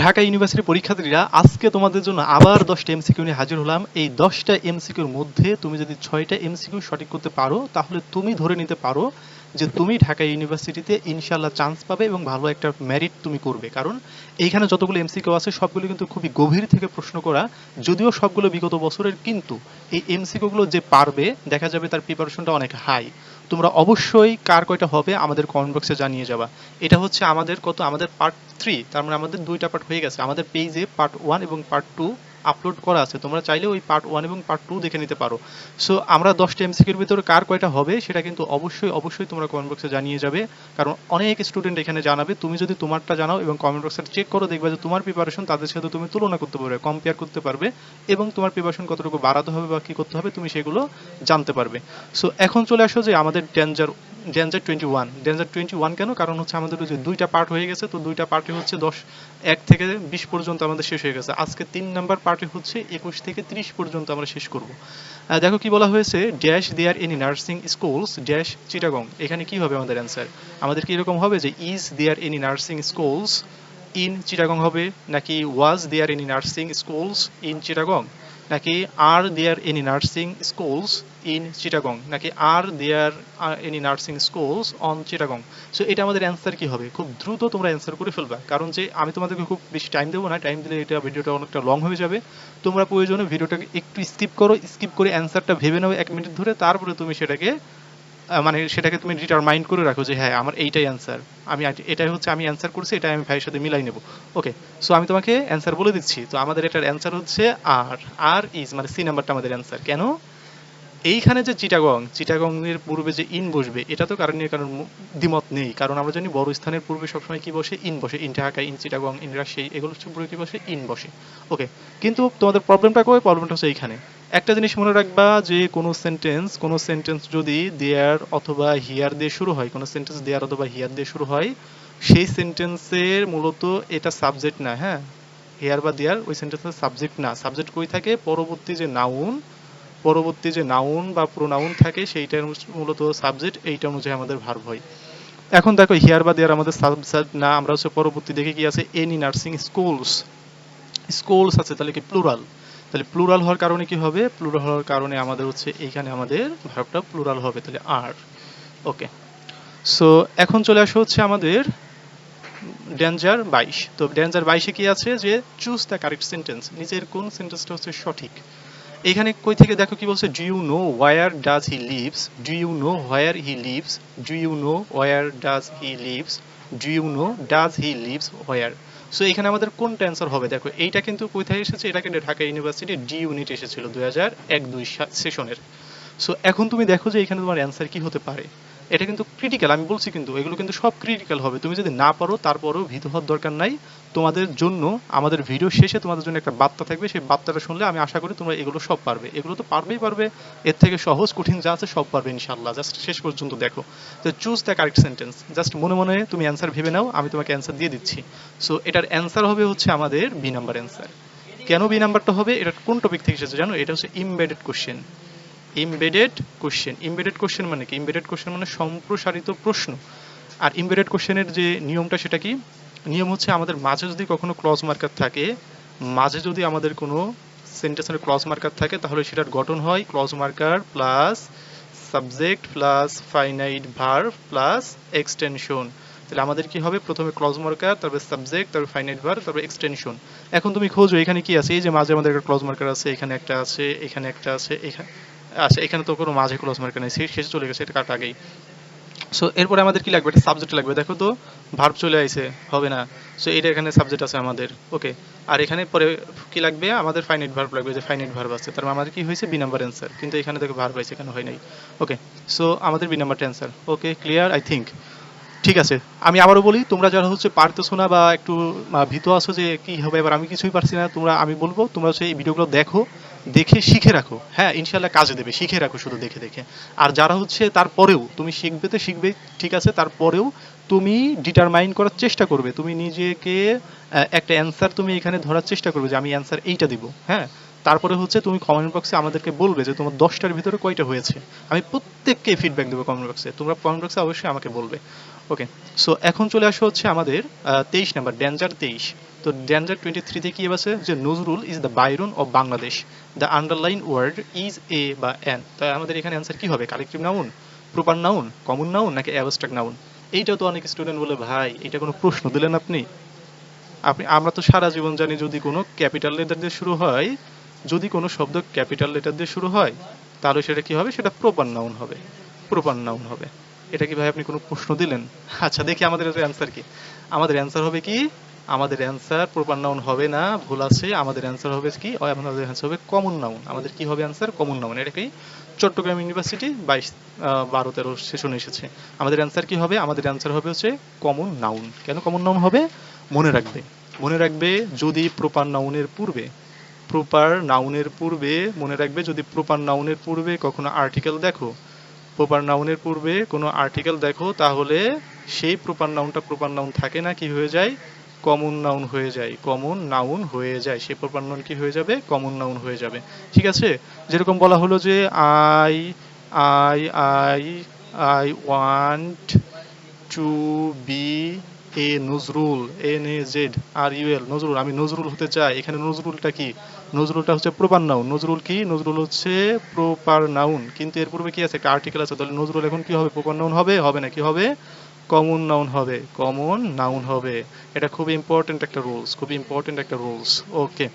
ঢাকা ইউনিভার্সিটির পরীক্ষার্থীরা, আজকে তোমাদের জন্য আবার দশটা এমসিকিউ নিয়ে হাজির হলাম। এই দশটা এমসিকিউর মধ্যে তুমি যদি ছয়টা এমসিকিউ সঠিক করতে পারো, তাহলে তুমি ধরে নিতে পারো যে তুমি ঢাকা ইউনিভার্সিটিতে ইনশাল্লাহ চান্স পাবে এবং ভালো একটা মেরিট তুমি করবে। কারণ এইখানে যতগুলো এমসিকিউ আছে, সবগুলো কিন্তু খুবই গভীর থেকে প্রশ্ন করা। যদিও সবগুলো বিগত বছরের, কিন্তু এই এমসিকিউ গুলো যে পারবে, দেখা যাবে তার প্রিপারেশনটা অনেক হাই তোমরা অবশ্যই কার কয়টা হবে আমাদের কমেন্ট বক্সে জানিয়ে যাবা। এটা হচ্ছে আমাদের কত? আমাদের পার্ট থ্রি তার মানে আমাদের দুইটা পার্ট হয়ে গেছে। আমাদের পেজে পার্ট ওয়ান এবং পার্ট টু আপলোড করা আছে, তোমরা চাইলে ওই পার্ট ওয়ান এবং পার্ট টু দেখে নিতে পারো। সো আমরা দশটা এমসিকিউর ভিতরে কার কয়টা হবে, সেটা কিন্তু অবশ্যই অবশ্যই তোমরা কমেন্ট বক্সে জানিয়ে যাবে। কারণ অনেক স্টুডেন্ট এখানে জানাবে, তুমি যদি তোমারটা জানাও এবং কমেন্ট বক্সে চেক করো, দেখবে যে তোমার প্রিপারেশন তাদের সাথে তুমি তুলনা করতে পারবে কম্পেয়ার করতে পারবে এবং তোমার প্রিপারেশন কতটুকু বাড়াতে হবে বা কী করতে হবে, তুমি সেগুলো জানতে পারবে। সো এখন চলে আসো যে আমাদের danger danger twenty one danger twenty one কেন? কারণ হচ্ছে আমাদের যে দুইটা পার্ট হয়ে গেছে, তো দুইটা পার্টি হচ্ছে দশ, এক থেকে বিশ পর্যন্ত আমাদের শেষ হয়ে গেছে। আজকে তিন নাম্বার পার্টি হচ্ছে একুশ থেকে ত্রিশ পর্যন্ত আমরা শেষ করব। দেখো কি বলা হয়েছে? Dash there any nursing schools dash Chittagong এখানে কি হবে আমাদের অ্যান্সার আমাদের কি এরকম হবে যে is there any nursing schools in Chittagong হবে? নাকি was there any nursing schools in Chittagong নাকি are there any nursing schools in Chittagong নাকি are there any nursing schools on Chittagong so এটা আমাদের অ্যান্সার কি হবে? খুব দ্রুত তোমরা অ্যান্সার করে ফেলবা। কারণ যে আমি তোমাদেরকে খুব বেশি টাইম দেবো না। টাইম দিলে এটা ভিডিওটা অনেকটা লং হয়ে যাবে। তোমরা প্রয়োজনে ভিডিওটাকে একটু স্কিপ করো। স্কিপ করে অ্যান্সারটা ভেবে নাও এক মিনিট ধরে। তারপরে তুমি সেটাকে মানে সেটাকে তুমি ডিটারমাইন্ড করে রাখো যে হ্যাঁ আমার এইটাই অ্যান্সার আমি এটাই হচ্ছে আমি অ্যান্সার করছি এটা আমি ভাইয়ের সাথে মিলাই নেব। ওকে সো আমি তোমাকে অ্যান্সার বলে দিচ্ছি। তো আমাদের এটার অ্যান্সার হচ্ছে আর আর ইজ মানে সি নাম্বারটা আমাদের অ্যান্সার কেন? এইখানে যে চিটাগং চিটাগং এর পূর্বে যে ইন বসবে, এটা তো কারণ নিয়ে কারণ দ্বিমত নেই। কারণ আমরা জানি বড় স্থানের পূর্বে সবসময় কি বসে? ইন বসে। In Dhaka, in Chittagong, in Rajshahi, এগুলো হচ্ছে পূর্বে কি বসে? ইন বসে। ওকে কিন্তু তোমাদের প্রবলেমটা কবে প্রবলেমটা হচ্ছে এইখানে। একটা জিনিস মনে রাখবা যে কোনো সেন্টেন্স কোনো সেন্টেন্স যদি দেয়ার অথবা হিয়ার দিয়ে শুরু হয়, কোনো সেন্টেন্স দেয়ার অথবা হিয়ার দিয়ে শুরু হয়, সেই সেন্টেন্সের মূলত এটা সাবজেক্ট না হ্যাঁ? হেয়ার বা দেয়ার ওই সেন্টেন্সের সাবজেক্ট না। সাবজেক্ট কই থাকে? পরবর্তী যে নাউন পরবর্তী যে নাউন বা প্রোনাউন থাকে, সেইটার মূলত সাবজেক্ট এইটা অনুযায়ী আমাদের ভার্ব হয়। এখন দেখো হিয়ার বা দেয়ার আমাদের সাবজেক্ট না, আমরা হচ্ছে পরবর্তী দেখে কি আছে? এনি নার্সিং স্কুলস স্কুলস আছে, তাহলে কি প্লুরাল তাহলে প্লুরাল হওয়ার কারণে কি হবে? প্লুরাল হওয়ার কারণে আমাদের হচ্ছে এইখানে আমাদের ভার্বটা প্লুরাল হবে, তাহলে আর ওকে সো এখন চলে আসা হচ্ছে আমাদের ডেঞ্জার বাইশ। তো ডেঞ্জার বাইশে কি আছে? যে চুজ দ্য কারেক্ট সেন্টেন্স নিজের কোন সেন্টেন্সটা হচ্ছে সঠিক। এখানে কই থেকে দেখো কি বলছে? Do you know where does he lives do you know where he lives do you know where does he lives do you know does he lives where so এখানে আমাদের কোনটা অ্যান্সার হবে? দেখো, এইটা কিন্তু কোথায় এসেছে? এটা কিন্তু ঢাকা ইউনিভার্সিটি ডি ইউনিট এসেছিল দুই হাজার এক দুই সেশনের সো এখন তুমি দেখো যে এখানে তোমার অ্যান্সার কি হতে পারে। এটা কিন্তু ক্রিটিক্যাল আমি বলছি কিন্তু, এগুলো কিন্তু সব ক্রিটিক্যাল হবে। তুমি যদি না পারো, তারপরেও ভীত হওয়ার দরকার নাই। তোমাদের জন্য, আমাদের ভিডিও শেষে তোমাদের জন্য একটা বার্তা থাকবে। সেই বার্তাটা শুনলে আমি আশা করি তোমরা এগুলো সব পারবে। এগুলো তো পারবেই পারবে। এর থেকে সহজ, কঠিন যা আছে সব পারবে ইনশাল্লাহ জাস্ট শেষ পর্যন্ত দেখো। তো choose the correct sentence just মনে মনে তুমি অ্যান্সার ভেবে নাও, আমি তোমাকে অ্যান্সার দিয়ে দিচ্ছি। সো এটার অ্যান্সার হবে হচ্ছে আমাদের বি নাম্বার অ্যান্সার কেন বি নাম্বারটা হবে? এটা কোন টপিক থেকে এসেছে জানো? এটা হচ্ছে embedded question embedded question embedded question মানে কি? ইমবেডেড কোশ্চেন মানে সম্প্রসারিত প্রশ্ন। আর ইমবেডেড কোশ্চেনের যে নিয়মটা সেটা কি? নিয়ম হচ্ছে আমাদের মাঝে যদি কখনো ক্লজ মার্কার থাকে, মাঝে যদি আমাদের কোনো সেন্টেন্সের ক্লজ মার্কার থাকে, তাহলে সেটার গঠন হয় clause marker plus subject plus finite verb plus extension তাহলে আমাদের কি হবে? প্রথমে ক্লজ মার্কার তারপরে সাবজেক্ট তারপরে ফাইনাইট ভার্ব তারপরে এক্সটেনশন এখন তুমি খোঁজো, এখানে কি আছে? এই যে মাঝে আমাদের একটা ক্লজ মার্কার আছে, এখানে একটা আছে, এখানে একটা আছে এখানে আচ্ছা এখানে তো কোনো মাঝে ক্লজ মার্কার নেই শেষ চলে গেছে, এটা কাট আগেই। সো এরপরে আমাদের কি লাগবে? একটা সাবজেক্ট লাগবে। দেখো তো ভার্ব চলে আইছে, হবে না। সো এটা এখানে সাবজেক্ট আছে আমাদের। ওকে আর এখানে পরে কি লাগবে? আমাদের ফাইনাইট ভার্ব লাগবে, যে ফাইনাইট ভার্ব আছে। তার মানে আমাদের কি হয়েছে? বি নাম্বার অ্যান্সার কিন্তু এখানে দেখো ভার্ব আছে এখানে হয় নাই। ওকে সো আমাদের বি নাম্বারটা answer okay clear I think ঠিক আছে। আমি আবারও বলি, তোমরা যারা হচ্ছে পারতেছো না বা একটু ভীত আছো যে কি হবে, এবার আমি কিছুই পারছি না, তোমরা, আমি বলব, তোমরা হচ্ছে এই ভিডিওগুলো দেখো। দেখে শিখে রাখো। হ্যাঁ ইনশাল্লাহ কাজে দেবে, শিখে রাখো শুধু দেখে দেখে। আর যারা হচ্ছে তারপরেও, তুমি শিখবে তো শিখবে, ঠিক আছে, তারপরেও তুমি ডিটারমাইন করার চেষ্টা করবে। তুমি নিজেকে একটা অ্যান্সার তুমি এখানে ধরার চেষ্টা করবে যে আমি অ্যান্সার এইটা দিব হ্যাঁ? তারপরে হচ্ছে তুমি কমেন্ট বক্সে আমাদেরকে বলবে যে তোমার দশটার ভিতরে কয়টা হয়েছে। আমি প্রত্যেককে ফিডব্যাক দেবো কমেন্ট বক্সে তোমরা কমেন্ট বক্সে অবশ্যই আমাকে বলবে। ওকে সো এখন চলে আসো হচ্ছে আমাদের তেইশ নাম্বার ডেঞ্জার তেইশ। তো ডেঞ্জার টোয়েন্টি থ্রিতে কি আছে যে Nazrul is the Byron of Bangladesh the underline word is A বা এন তাই আমাদের এখানে অ্যান্সার কি হবে? Collective noun proper noun common noun নাকি অ্যাবস্ট্রাক্ট নাউন এইটাও তো অনেক স্টুডেন্ট বলে, ভাই, এটা কোনো প্রশ্ন দিলেন আপনি? আপনি, আমরা তো সারা জীবন জানি যদি কোনো ক্যাপিটাল লেটার দিয়ে শুরু হয়, যদি কোনো শব্দ ক্যাপিটাল লেটার দিয়ে শুরু হয়, তাহলে সেটা কি হবে? সেটা প্রপার নাউন হবে। প্রপার নাউন হবে। এটা কি ভাই আপনি কোনো প্রশ্ন দিলেন? আচ্ছা দেখি আমাদের অ্যান্সার কি। আমাদের অ্যান্সার হবে কি? আমাদের অ্যান্সার প্রপার নাউন হবে না, ভুল আছে, আমাদের অ্যান্সার হবে কি? আমাদের অ্যান্সার হবে কমন নাউন আমাদের কি হবে অ্যান্সার কমন নাউন এটা কি? চট্টগ্রাম ইউনিভার্সিটি বাইশ বারো, তেরো, সেশনে এসেছে। আমাদের অ্যান্সার কি হবে? আমাদের অ্যান্সার হবে হচ্ছে কমন নাউন কেন কমন নাউন হবে? মনে রাখবে। মনে রাখবে যদি প্রপার নাউনের পূর্বে প্রপার নাউনের পূর্বে, মনে রাখবে যদি প্রপার নাউনের পূর্বে কখনো আর্টিকেল দেখো প্রপার নাউনের পূর্বে কোনো আর্টিকেল দেখো, তাহলে সেই প্রপার নাউনটা প্রপার নাউন থাকে না, কি হয়ে যায়? কমন নাউন হয়ে যায়, কমন নাউন হয়ে যায়, সে প্রপার নাউন কি হয়ে যাবে, কমন নাউন হয়ে যাবে। ঠিক আছে? যেরকম বলা হলো যে I I I I want to be a Nazrul N A Z R U L Nazrul. আমি নজরুল হতে চাই। এখানে নজরুলটা কি? নজরুলটা হচ্ছে প্রপার নাউন। নজরুল কি? নজরুল হচ্ছে প্রপার নাউন। কিন্তু এর পূর্বে কি আছে? একটা আর্টিকেল আছে। তাহলে নজরুল এখন কি হবে? প্রপার নাউন হবে? হবে না। কি হবে? কমন নাউন হবে কমন নাউন হবে। এটা খুব ইম্পর্টেন্ট একটা রুলস খুব ইম্পর্টেন্ট একটা রুলস ওকে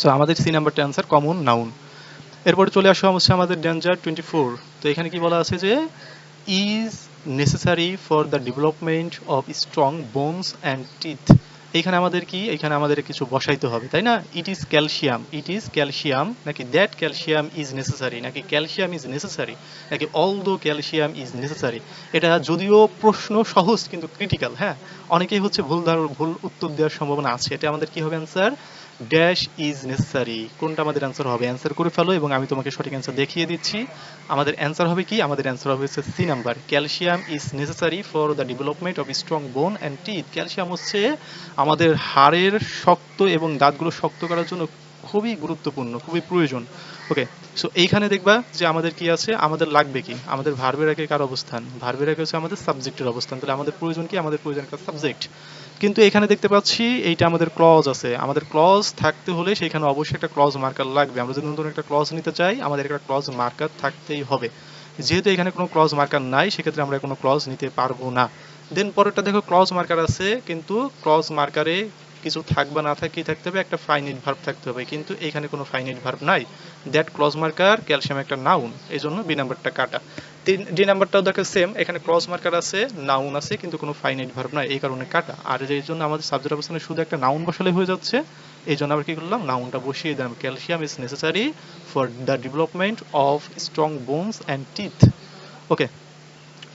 সো আমাদের সি নাম্বারটা অ্যান্সার কমন নাউন এরপরে চলে আসা হচ্ছে আমাদের ডেঞ্জার টোয়েন্টি ফোর তো এখানে কি বলা আছে যে is necessary for the development of strong bones and teeth এখানে আমাদের কি? এখানে আমাদের কিছু বসাইতে হবে, তাই না? It is calcium it is calcium নাকি দ্যাট ক্যালসিয়াম ইজ নেসেসারি নাকি ক্যালসিয়াম ইজ নেসেসারি নাকি although calcium is necessary এটা যদিও প্রশ্ন সহজ, কিন্তু ক্রিটিক্যাল হ্যাঁ? অনেকেই হচ্ছে ভুল ধার, ভুল উত্তর দেওয়ার সম্ভাবনা আছে। এটা আমাদের কি হবে অ্যান্সার ড্যাশ ইজ নেসেসারি কোনটা আমাদের অ্যান্সার হবে? অ্যান্সার করে ফেলো এবং আমি তোমাকে সঠিক অ্যান্সার দেখিয়ে দিচ্ছি। আমাদের অ্যান্সার হবে কি? আমাদের অ্যান্সার হবে হচ্ছে C number calcium is necessary for the development of strong bone and teeth calcium হচ্ছে আমাদের হাড়ের শক্ত এবং দাঁতগুলো শক্ত করার জন্য খুবই গুরুত্বপূর্ণ, খুবই প্রয়োজন। ওকে সো এইখানে দেখবা যে আমাদের কি আছে? আমাদের লাগবে কি? আমাদের ভার্বের আগে কার অবস্থান? ভার্বের আগে হচ্ছে আমাদের সাবজেক্টের অবস্থান। তাহলে আমাদের প্রয়োজন কি? আমাদের প্রয়োজন একটা সাবজেক্ট কিন্তু এখানে দেখতে পাচ্ছি এইটা আমাদের ক্লজ আছে। আমাদের ক্লজ থাকতে হলে সেখানে অবশ্যই একটা ক্লজ মার্কার লাগবে। আমরা যদি নতুন একটা ক্লজ নিতে চাই, আমাদের একটা ক্লজ মার্কার থাকতেই হবে। যেহেতু এখানে কোনো ক্লজ মার্কার নাই, সেক্ষেত্রে আমরা কোনো ক্লজ নিতে পারব না। দেন পরেরটা দেখো ক্লজ মার্কার আছে, কিন্তু ক্লজ মার্কারে কিছু থাকবে, না থাকে থাকতে হবে? একটা ফাইনাইট ভার্ব থাকতে হবে। কিন্তু এখানে কোনো ফাইনাইট ভার্ব নাই। দ্যাট ক্লজ মার্কার ক্যালসিয়াম একটা নাউন এই জন্য বি নাম্বারটা কাটা। তিন ডি নাম্বারটাও দেখো সেম এখানে ক্লজ মার্কার আছে নাউন আছে, কিন্তু কোনো ফাইনাইট ভার্ব নাই। এই কারণে কাটা। আর এই জন্য আমাদের সাবজেক্ট অবস্থানে শুধু একটা নাউন বসালে হয়ে যাচ্ছে। এই জন্য আমরা কি করলাম? নাউনটা বসিয়ে দিলাম। Calcium is necessary for the development of strong bones and teeth okay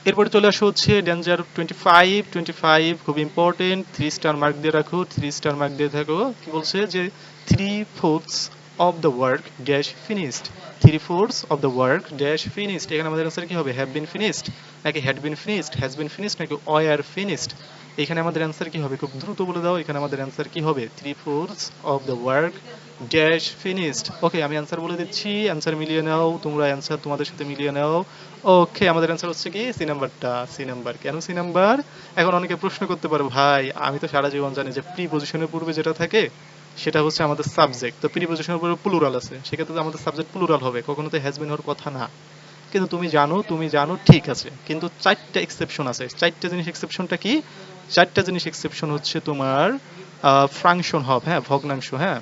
এরপরে চলে আসা হচ্ছে danger twenty five twenty five খুব ইম্পর্টেন্ট থ্রি স্টার মার্ক দিয়ে রাখো। থ্রি স্টার মার্ক দিয়ে থাকো। কি বলছে? যে three fourths of the work dash finished three fourths of the work dash finished এখানে আমাদের আনসার কি হবে? হ্যাভ বিন ফিনিশড নাকি had been finished has been finished নাকি ওয়ার ফিনিশড এখানে আমাদের অ্যান্সার কি হবে? খুব দ্রুত বলে দাও, এখানে আমাদের অ্যান্সার কি হবে? Three fourths of the work dash finished okay আমি অ্যান্সার বলে দিচ্ছি অ্যান্সার মিলিয়ে নাও, তোমরা অ্যান্সার তোমাদের সাথে মিলিয়ে নাও। ওকে আমাদের অ্যান্সার হচ্ছে কি? সি নাম্বারটা সি নাম্বার কেন সি নাম্বার এখন অনেকে প্রশ্ন করতে পারো, ভাই, আমি তো সারা জীবন জানি যে প্রি পজিশনের পূর্বে যেটা থাকে, সেটা হচ্ছে আমাদের সাবজেক্ট তো প্রি পজিশনের পূর্বে প্লুরাল আছে, সেক্ষেত্রে আমাদের সাবজেক্ট প্লুরাল হবে, কখনো তো হ্যাজ বিন হওয়ার কথা না। কিন্তু তুমি জানো তুমি জানো, ঠিক আছে। কিন্তু চারটা এক্সেপশন আছে। চারটা জিনিস এক্সেপশনটা কি? চারটা জিনিস এক্সেপশন হচ্ছে তোমার ফ্রাংশন হব হ্যাঁ ভগ্নাংশ হ্যাঁ।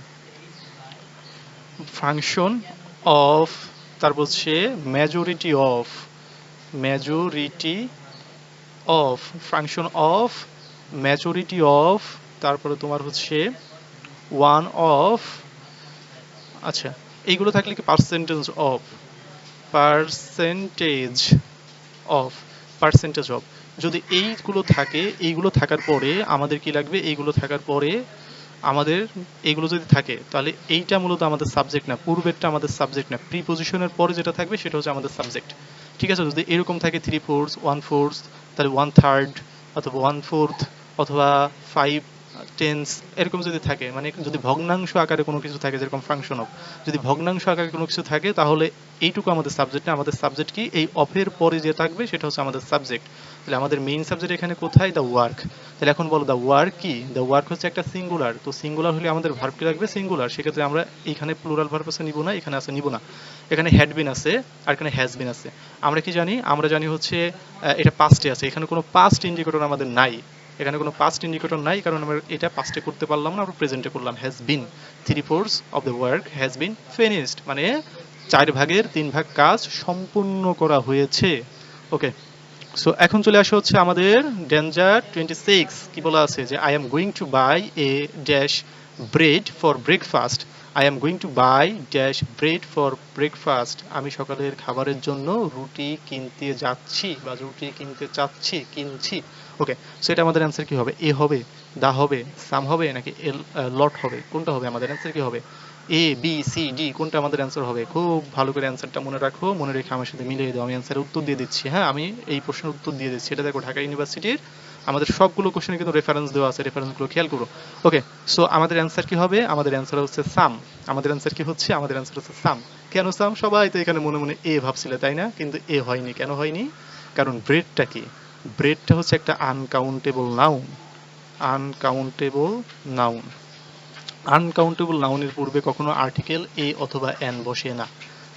ফাংশন অফ তারপর হচ্ছে majority of majority of function of majority of তারপরে তোমার হচ্ছে ওয়ান অফ আচ্ছা এইগুলো থাকলে কি percentage of percentage of percentage of যদি এইগুলো থাকে, এইগুলো থাকার পরে আমাদের কি লাগবে? এইগুলো থাকার পরে আমাদের এগুলো যদি থাকে, তাহলে এইটা মূলত আমাদের সাবজেক্ট না, পূর্বেরটা আমাদের সাবজেক্ট না। প্রিপোজিশনের পরে যেটা থাকবে সেটা হচ্ছে আমাদের সাবজেক্ট ঠিক আছে? যদি এরকম থাকে থ্রি ফোর্থ ওয়ান ফোর্থ তাহলে ওয়ান থার্ড অথবা ওয়ান ফোর্থ অথবা ফাইভ টেন্স এরকম যদি থাকে মানে যদি ভগ্নাংশ আকারে কোনো কিছু থাকে, যেরকম ফাংশন অফ যদি ভগ্নাংশ আকারে কোনো কিছু থাকে, তাহলে এইটুকু আমাদের সাবজেক্ট না। আমাদের সাবজেক্ট কি? এই অফের পরে যে থাকবে, সেটা হচ্ছে আমাদের সাবজেক্ট তাহলে আমাদের মেইন সাবজেক্ট এখানে কোথায়? দ্য ওয়ার্ক তাহলে এখন বলো দ্য ওয়ার্ক কি? দ্য ওয়ার্ক হচ্ছে একটা সিঙ্গুলার তো সিঙ্গুলার হলে আমাদের ভার্ব কি লাগবে? সিঙ্গুলার সেক্ষেত্রে আমরা এখানে প্লুরাল ভার্ব আছে, নিব না, এখানে আছে, নিব না। এখানে হ্যাড বিন আছে, আর এখানে হ্যাজ বিন আছে। আমরা কি জানি? আমরা জানি হচ্ছে এটা পাস্টে আছে। এখানে কোনো পাস্ট ইন্ডিকেটর আমাদের নাই। এখানে কোনো পাস্ট ইন্ডিকেটর নাই, কারণ আমরা এটা পাস্টে করতে পারলাম না, আমরা প্রেজেন্টে করলাম। Has been three fourths of the work has been finished মানে চার ভাগের তিন ভাগ কাজ সম্পূর্ণ করা হয়েছে। ওকে সো এখন চলে আসা হচ্ছে আমাদের ডেঞ্জার টোয়েন্টি সিক্স কি বলা আছে? যে I am going to buy a dash bread for breakfast I am going to buy dash bread for breakfast আমি সকালের খাবারের জন্য রুটি কিনতে যাচ্ছি বা রুটি কিনতে চাচ্ছি, কিনছি। ওকে সো এটা আমাদের অ্যান্সার কি হবে? এ হবে, দা হবে, সাম হবে, নাকি এল লট হবে? কোনটা হবে? আমাদের অ্যান্সার কি হবে? এ বি সি ডি কোনটা আমাদের অ্যান্সার হবে? খুব ভালো করে অ্যান্সারটা মনে রাখো, মনে রেখে আমার সাথে মিলিয়ে দাও। আমি অ্যান্সারের উত্তর দিয়ে দিচ্ছি হ্যাঁ? আমি এই প্রশ্নের উত্তর দিয়ে দিচ্ছি। এটা দেখো, ঢাকা ইউনিভার্সিটির আমাদের সবগুলো কোশ্চেনে কিন্তু রেফারেন্স দেওয়া আছে রেফারেন্সগুলো খেয়াল করো। ওকে সো আমাদের অ্যান্সার কি হবে? আমাদের অ্যান্সার হচ্ছে সাম আমাদের অ্যান্সার কি হচ্ছে? আমাদের অ্যান্সার হচ্ছে সাম কেন সাম সবাই তো এখানে মনে মনে এ ভাবছিলে, তাই না? কিন্তু এ হয়নি। কেন হয়নি? কারণ ব্রেডটা কি? ব্রেডটা হচ্ছে একটা uncountable noun uncountable noun uncountable নাউনের পূর্বে কখনো আর্টিকেল এ অথবা এন বসে না।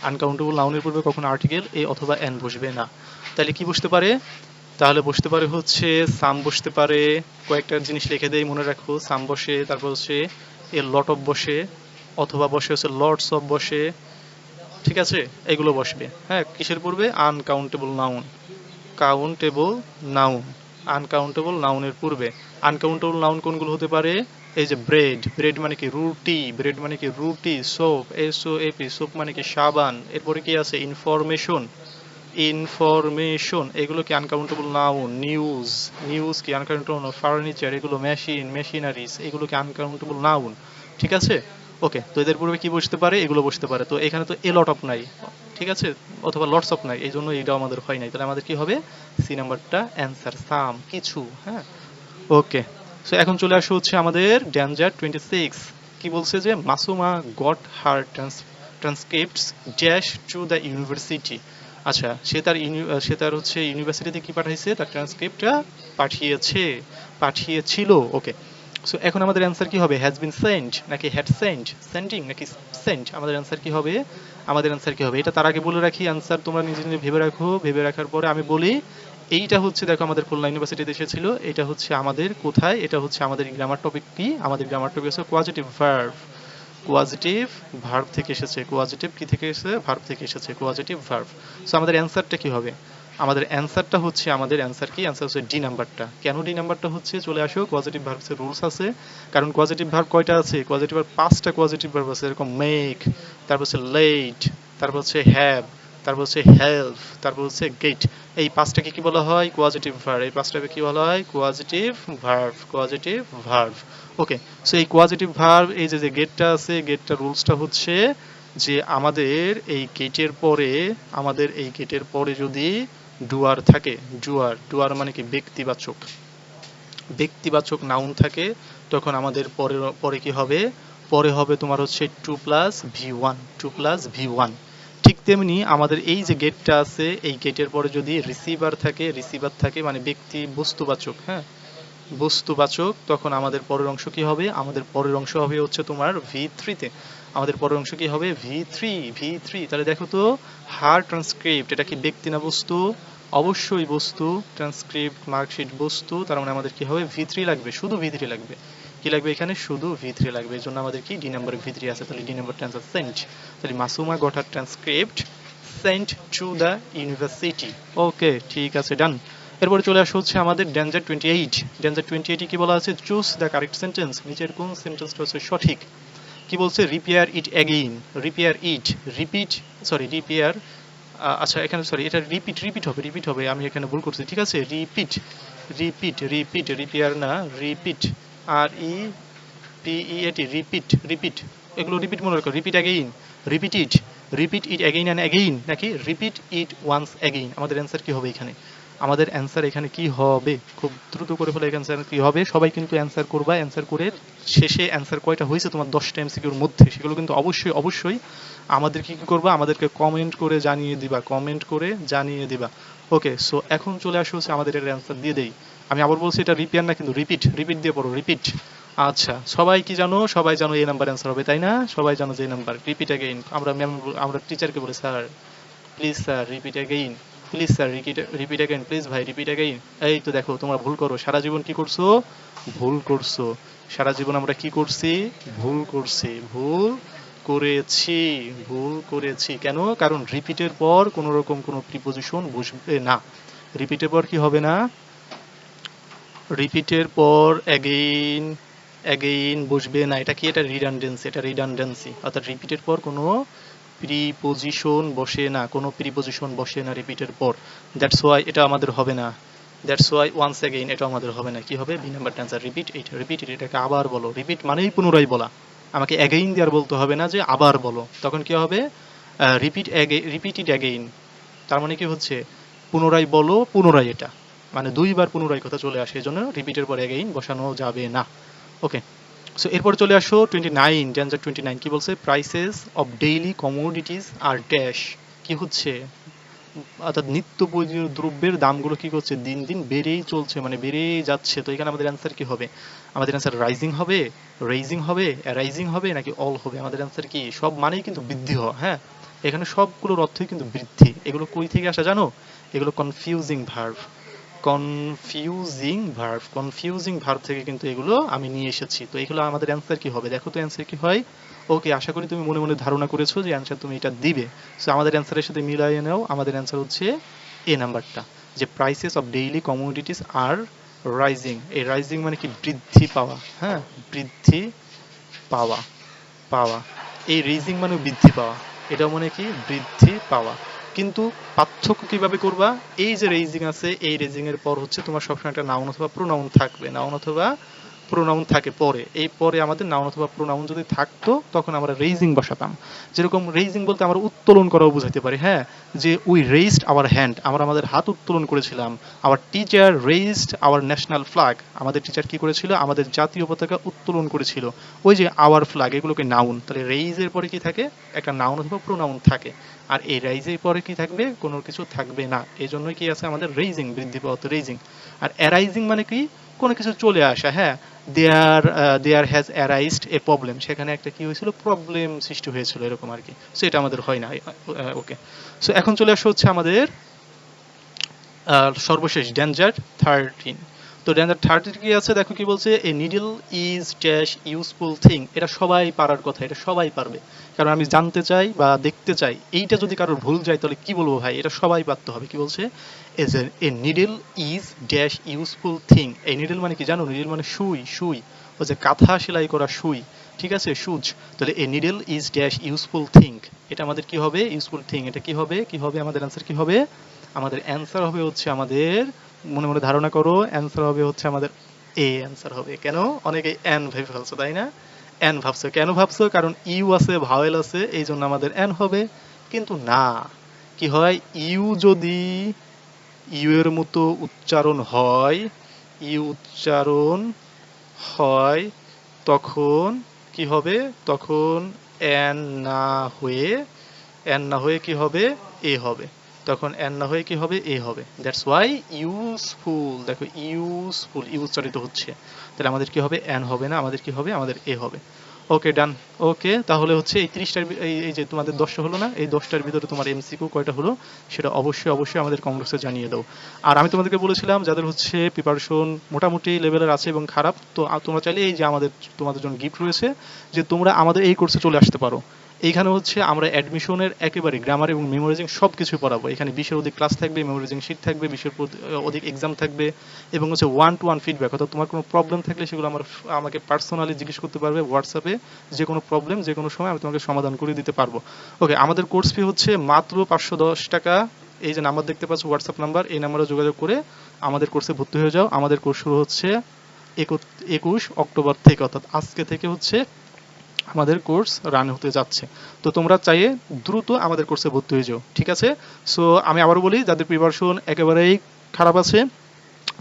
আনকাউন্টেবল নাউনের পূর্বে কখনো আর্টিকেল এ অথবা এন বসবে না। তাহলে কি বসতে পারে? তাহলে বসতে পারে হচ্ছে সাম বসতে পারে, কয়েকটা জিনিস লিখে দেয় মনে রাখো সাম বসে, তারপর হচ্ছে এ লট অফ বসে, অথবা বসে হচ্ছে লটস অফ বসে, ঠিক আছে? এগুলো বসবে। হ্যাঁ কিসের পূর্বে? Uncountable noun countable noun uncountable নাউনের পূর্বে। আনকাউন্টেবল নাউন কোনগুলো হতে পারে? এই যে ব্রেড ব্রেড মানে কি? রুটি. ব্রেড মানে কি? রুটি soap S O A P soap মানে কি? সাবান. এরপরে কি আছে? ইনফরমেশন ইনফরমেশন এগুলো কি আনকাউন্টেবল নাউন নিউজ নিউজ কি আনকাউন্টেবল ফার্নিচার এগুলো মেশিন মেশিনারিজ এগুলো কি আনকাউন্টেবল নাউন ঠিক আছে? ওকে তো এদের পূর্বে কি বসতে পারে? এগুলো বসতে পারে। তো এখানে তো এ লট অফ নাই। ঠিক আছে? অথবা লটস অফ নাই। এই জন্য এটা আমাদের হয় নাই। তাহলে আমাদের কি হবে? সি নাম্বারটা অ্যান্সার সাম কিছু হ্যাঁ? ওকে সো এখন চলে আসা হচ্ছে আমাদের ড্যাঞ্জার টোয়েন্টি সিক্স কি বলছে যে, Masuma got her transcripts dash to the university আচ্ছা সে তার সে তার হচ্ছে ইউনিভার্সিটিতে কি পাঠাইছে? তার ট্রান্সক্রিপ্টটা পাঠিয়েছে, পাঠিয়েছিল। ওকে সো এখন আমাদের অ্যান্সার কি হবে? হ্যাজ বিন সেন্ট নাকি হ্যাড সেন্ট সেন্ডিং নাকি সেন্ট আমাদের অ্যান্সার কি হবে? আমাদের অ্যান্সার কি হবে? এটা তার আগে বলে রাখি। অ্যান্সার তোমরা নিজে নিজে ভেবে রাখো। ভেবে রাখার পরে আমি বলি এইটা হচ্ছে, দেখো আমাদের খুলনা ইউনিভার্সিটিতে এসেছিল, এটা হচ্ছে আমাদের কোথায়? এটা হচ্ছে আমাদের গ্রামার টপিক কি? আমাদের গ্রামার টপিক হচ্ছে কোয়াজিটিভ ভার্ভ কোয়াজিটিভ ভার্ব থেকে এসেছে কোয়াজিটিভ কি থেকে এসেছে? ভার্ব থেকে এসেছে কোয়াজিটিভ ভার্ভ সো আমাদের অ্যান্সারটা কি হবে? আমাদের অ্যান্সারটা হচ্ছে, আমাদের অ্যান্সার কি? অ্যান্সার হচ্ছে ডি নাম্বারটা কেন ডি নাম্বারটা হচ্ছে? চলে আসো কোয়াজিটিভ ভার্বসের রুলস আছে। কারণ কোয়াজিটিভ ভার্ব কয়টা আছে? কোয়াজিটিভ ভার্ব পাঁচটা কোয়াজিটিভ ভার্ব আছে, এরকম মেক তারপর হচ্ছে লেট তারপর হচ্ছে হ্যাভ তারপর হচ্ছে হেল্প তারপর হচ্ছে গেট এই পাঁচটাকে কি বলা হয়? কোয়াজিটিভ ভার্ব এই পাঁচটাকে কি বলা হয়? Causative verb causative verb okay so এই কোয়াজিটিভ ভার্ব এই যে যে গেটটা আছে গেটটা রুলসটা হচ্ছে যে আমাদের এই গেটের পরে, আমাদের এই গেটের পরে যদি ডুয়ার থাকে ডুয়ার ডুয়ার মানে কি? ব্যক্তিবাচক। ব্যক্তিবাচক নাউন থাকে, তখন আমাদের পরে পরে কি হবে? পরে হবে তোমার হচ্ছে to plus V one to plus V one তেমনি আমাদের এই যে গেটটা আছে, এই গেটের পরে যদি রিসিভার থাকে রিসিভার থাকে মানে ব্যক্তি, বস্তুবাচক হ্যাঁ? বস্তুবাচক, তখন আমাদের পরের অংশ কি হবে? আমাদের পরের অংশ হবে হচ্ছে তোমার ভি থ্রিতে আমাদের পরের অংশ কি হবে? ভি থ্রি ভি থ্রি তাহলে দেখো তো, হার ট্রান্সক্রিপ্ট এটা কি ব্যক্তি না বস্তু? অবশ্যই বস্তু ট্রান্সক্রিপ্ট মার্কশিট বস্তু, তার মানে আমাদের কি হবে? ভি থ্রি লাগবে, শুধু ভি থ্রি লাগবে। কি লাগবে এখানে? শুধু ভি থ্রি লাগবে। এই জন্য আমাদের কি? ডি নাম্বার ভি থ্রি আছে। তাহলে ডি নাম্বার ট্রান্সফার সেন্ট তাহলে Masuma got her transcript sent to the university okay ঠিক আছে ডান এরপরে চলে আসা হচ্ছে আমাদের danger twenty eight danger twenty এইটে কি বলা আছে? চুজ দ্য কারেক্ট সেন্টেন্স নিচের কোন সেন্টেন্সটা হচ্ছে সঠিক? কি বলছে? Repair it again repair it repeat sorry repair আচ্ছা এখানে সরি এটা রিপিট রিপিট হবে রিপিট হবে। আমি এখানে ভুল করছি, ঠিক আছে? রিপিট রিপিট রিপিট রিপেয়ার না repeat R E P E এটি রিপিট রিপিট এগুলো রিপিট মনে রাখো। Repeat again repeat it repeat it again and again নাকি রিপিট ইট ওয়ান্স অ্যাগেইন আমাদের অ্যান্সার কি হবে এখানে? আমাদের অ্যান্সার এখানে কি হবে? খুব দ্রুত করে ফেলে অ্যান্সার কি হবে? সবাই কিন্তু অ্যান্সার করবা। অ্যান্সার করে শেষে অ্যান্সার কয়টা হয়েছে? তোমার দশটা এমসিকিউর মধ্যে। সেগুলো কিন্তু অবশ্যই অবশ্যই আমাদেরকে কি করবা? আমাদেরকে কমেন্ট করে জানিয়ে দিবা। কমেন্ট করে জানিয়ে দিবা। ওকে সো এখন চলে আসো হচ্ছে আমাদের এর অ্যান্সার দিয়ে দেই। আমি আবার বলছি এটা রিপেয়ার না, কিন্তু রিপিট রিপিট দিয়ে পড়ো রিপিট আচ্ছা সবাই কি জানো? সবাই জানো এই নাম্বার অ্যান্সার হবে, তাই না? সবাই জানো যে এই নাম্বার রিপিট অ্যাগেইন আমরা ম্যাম আমরা টিচারকে বলি sir please sir repeat again please sir repeat again please ভাই রিপিট অ্যাগেইন এই তো দেখো, তোমরা ভুল করো। সারা জীবন কি করছ? ভুল করছ। সারা জীবন আমরা কি করছি? ভুল করছি। ভুল করেছি। ভুল করেছি। কেন? কারণ রিপিটের পর কোনো রকম কোনো প্রিপোজিশন বসবে না। রিপিটের পর কি হবে না? রিপিটের পর অ্যাগেইন অ্যাগেইন বসবে না। এটা কি? এটা রিডান্ডেন্সি এটা রিডান্ডেন্সি অর্থাৎ রিপিটের পর কোনো প্রিপোজিশন বসে না, কোনো প্রিপোজিশন বসে না রিপিটের পর। দ্যাটস ওয়াই এটা আমাদের হবে না। দ্যাটস ওয়াই ওয়ান্স অ্যাগেইন এটা আমাদের হবে না। কি হবে? বি নাম্বার অ্যান্সার রিপিট এইটা রিপিট এটাকে আবার বলো। রিপিট মানেই পুনরায় বলা। আমাকে অ্যাগেইন দেওয়ার বলতে হবে না যে আবার বলো। তখন কি হবে? রিপিট রিপিট ইট অ্যাগেইন তার মানে কি হচ্ছে? পুনরায় বলো, পুনরায় এটা। মানে দুইবার পুনরায় কথা চলে আসে এই জন্য রিপিটের পর অ্যাগেইন বসানো যাবে না। ওকে সো এরপর চলে আসো twenty nine danger twenty nine কি বলছে? Prices of daily commodities are dash কি হচ্ছে? অর্থাৎ নিত্য প্রয়োজনীয় দ্রব্যের দামগুলো কি করছে? দিন দিন বেড়েই চলছে মানে বেড়েই যাচ্ছে। তো এখানে আমাদের অ্যান্সার কি হবে? আমাদের অ্যান্সার রাইজিং হবে রেইজিং হবে রাইজিং হবে, নাকি অল হবে? আমাদের অ্যান্সার কি? সব মানেই কিন্তু বৃদ্ধি হওয়া হ্যাঁ? এখানে সবগুলোর অর্থই কিন্তু বৃদ্ধি। এগুলো কই থেকে আসা জানো? এগুলো confusing verb confusing verb confusing verb থেকে কিন্তু এগুলো আমি নিয়ে এসেছি। তো এগুলো আমাদের অ্যান্সার কি হবে? দেখো তো অ্যান্সার কি হয়? ওকে আশা করি তুমি মনে মনে ধারণা করেছ যে অ্যান্সার তুমি এটা দিবে। সো আমাদের অ্যান্সারের সাথে মিলাইয়ে নাও। আমাদের অ্যান্সার হচ্ছে এ নাম্বারটা যে prices of daily commodities are rising এই রাইজিং মানে কি? বৃদ্ধি পাওয়া। হ্যাঁ বৃদ্ধি পাওয়া পাওয়া। এই রেজিং মানে বৃদ্ধি পাওয়া। এটা মানে কি? বৃদ্ধি পাওয়া। কিন্তু পার্থক্য কীভাবে করবা? এই যে রেজিং আছে, এই রেজিং এর পর হচ্ছে তোমার সবসময় একটা নাউন অথবা প্রোনাউন থাকবে। নাউন অথবা প্রোনাউন থাকে পরে। এই পরে আমাদের নাউন অথবা প্রোনাউন যদি থাকতো, তখন আমরা রেইজিং বসাতাম। যেরকম রেইজিং বলতে আমরা উত্তোলন করাও বুঝাইতে পারি হ্যাঁ? যে উই রেইজড আওয়ার হ্যান্ড আমরা আমাদের হাত উত্তোলন করেছিলাম। Our teacher raised our national flag আমাদের টিচার কি করেছিল? আমাদের জাতীয় পতাকা উত্তোলন করেছিল। ওই যে আওয়ার ফ্ল্যাগ এগুলোকে নাউন তাহলে রেইজের পরে কি থাকে? একটা নাউন অথবা প্রোনাউন থাকে। আর এই রাইজের পরে কি থাকবে? কোনো কিছু থাকবে না। এই জন্যই কি আছে আমাদের রেইজিং বৃদ্ধি পাওয়া রেইজিং আর অ্যারাইজিং মানে কি? কোনো কিছু চলে আসা হ্যাঁ দেয়ার দেয়ার হ্যাজ অ্যারাইজড এ প্রবলেম সেখানে একটা কি হয়েছিল? প্রবলেম সৃষ্টি হয়েছিল এরকম আর কি। সো এটা আমাদের হয় না ওকে সো এখন চলে আসা হচ্ছে আমাদের আহ, সর্বশেষ ডেঞ্জার থার্টিন তো ডেঞ্জার থার্টিন কি আছে? দেখো কি বলছে a needle is dash useful thing এটা সবাই পারার কথা, এটা সবাই পারবে। কারণ আমি জানতে চাই বা দেখতে চাই, এইটা যদি কারোর ভুল যায় তাহলে কি বলব ভাই? এটা সবাই পারতে হবে, কি বলছে? As a needle is dash useful thing এই নিডল মানে কি জানো? নিডল মানে সুই সুই। ও যে কাঁথা সেলাই করা সুই, ঠিক আছে? সুচ। তাহলে a needle is dash useful thing এটা আমাদের কি হবে? ইউজফুল থিং এটা কি হবে? কি হবে? আমাদের অ্যান্সার কি হবে? আমাদের অ্যান্সার হবে হচ্ছে আমাদের মনে মনে ধারণা করো অ্যান্সার হবে হচ্ছে আমাদের এ অ্যান্সার হবে। কেন? অনেকে এন ভেবে ফেলছো, তাই না? এন ভাবছ। কেন ভাবছ? কারণ ইউ আছে ভাওয়েল আছে এই জন্য আমাদের এন হবে। কিন্তু না। কি হয়? ইউ যদি ইউ এর মতো উচ্চারণ হয়, ইউ উচ্চারণ হয়, তখন কি হবে? তখন এন না হয়ে এন না হয়ে কি হবে? এ হবে। তখন এন না হয়ে কি হবে? এ হবে। দ্যাটস ওয়াই ইউজফুল দেখো ইউজফুল ইউ হচ্ছে। তাহলে আমাদের কি হবে? এন হবে না, আমাদের কি হবে? আমাদের এ হবে। ওকে ডান ওকে তাহলে হচ্ছে এই ত্রিশটার এই যে তোমাদের দশটা হলো না, এই দশটার ভিতরে তোমার এমসিকিউ কয়টা হলো, সেটা অবশ্যই অবশ্যই আমাদের কংগ্রেসে জানিয়ে দাও। আর আমি তোমাদেরকে বলেছিলাম, যাদের হচ্ছে প্রিপারেশন মোটামুটি লেভেলের আছে এবং খারাপ, তো তোমরা চাইলে এই যে আমাদের, তোমাদের জন্য গিফট রয়েছে, যে তোমরা আমাদের এই কোর্সে চলে আসতে পারো। এইখানে হচ্ছে আমরা অ্যাডমিশনের একেবারে গ্রামার এবং মেমোরাইজিং সব কিছু পড়াবো। এখানে বিশের অধিক ক্লাস থাকবে মেমোরাইজিং শিট থাকবে, বিশের অধিক এক্সাম থাকবে এবং হচ্ছে ওয়ান টু ওয়ান ফিডব্যাক অর্থাৎ তোমার কোনো প্রবলেম থাকলে সেগুলো আমার, আমাকে পার্সোনালি জিজ্ঞেস করতে পারবে হোয়াটসঅ্যাপে যে কোনো প্রবলেম যে কোনো সময় আমি তোমাকে সমাধান করে দিতে পারব। ওকে আমাদের কোর্স ফি হচ্ছে মাত্র পাঁচশো দশ টাকা। এই যে নাম্বার দেখতে পাচ্ছ হোয়াটসঅ্যাপ নাম্বার এই নাম্বারে যোগাযোগ করে আমাদের কোর্সে ভর্তি হয়ে যাও। আমাদের কোর্স শুরু হচ্ছে একুশ অক্টোবর থেকে। অর্থাৎ আজকে থেকে হচ্ছে আমাদের কোর্স রান হতে যাচ্ছে। তো তোমরা চাইয়ে দ্রুত আমাদের কোর্সে ভর্তি হয়ে যাও, ঠিক আছে? সো আমি আবারও বলি, যাদের প্রিপারেশন একেবারেই খারাপ আছে,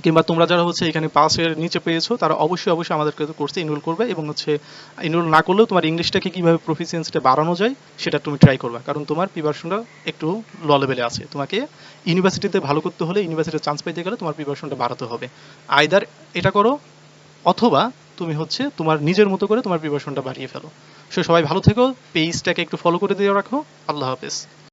কিংবা তোমরা যারা হচ্ছে এখানে পাসের নিচে পেয়েছ, তারা অবশ্যই অবশ্যই আমাদের কোর্সে এনরোল করবে এবং হচ্ছে এনরোল না করলেও তোমার ইংলিশটাকে কীভাবে প্রফিসিয়েন্সিটা বাড়ানো যায়, সেটা তুমি ট্রাই করবে। কারণ তোমার প্রিপারেশনটা একটু ল লেভেলে আছে। তোমাকে ইউনিভার্সিটিতে ভালো করতে হলে ইউনিভার্সিটির চান্স পাইতে গেলে তোমার প্রিপারেশনটা বাড়াতে হবে। আইদার এটা করো, অথবা তুমি হচ্ছে তোমার নিজের মতো করে তোমার প্রিপারেশনটা বাড়িয়ে ফেলো। সো সবাই ভালো থেকো পেজটাকে একটু ফলো করে দিয়ে রাখো। আল্লাহ হাফেজ।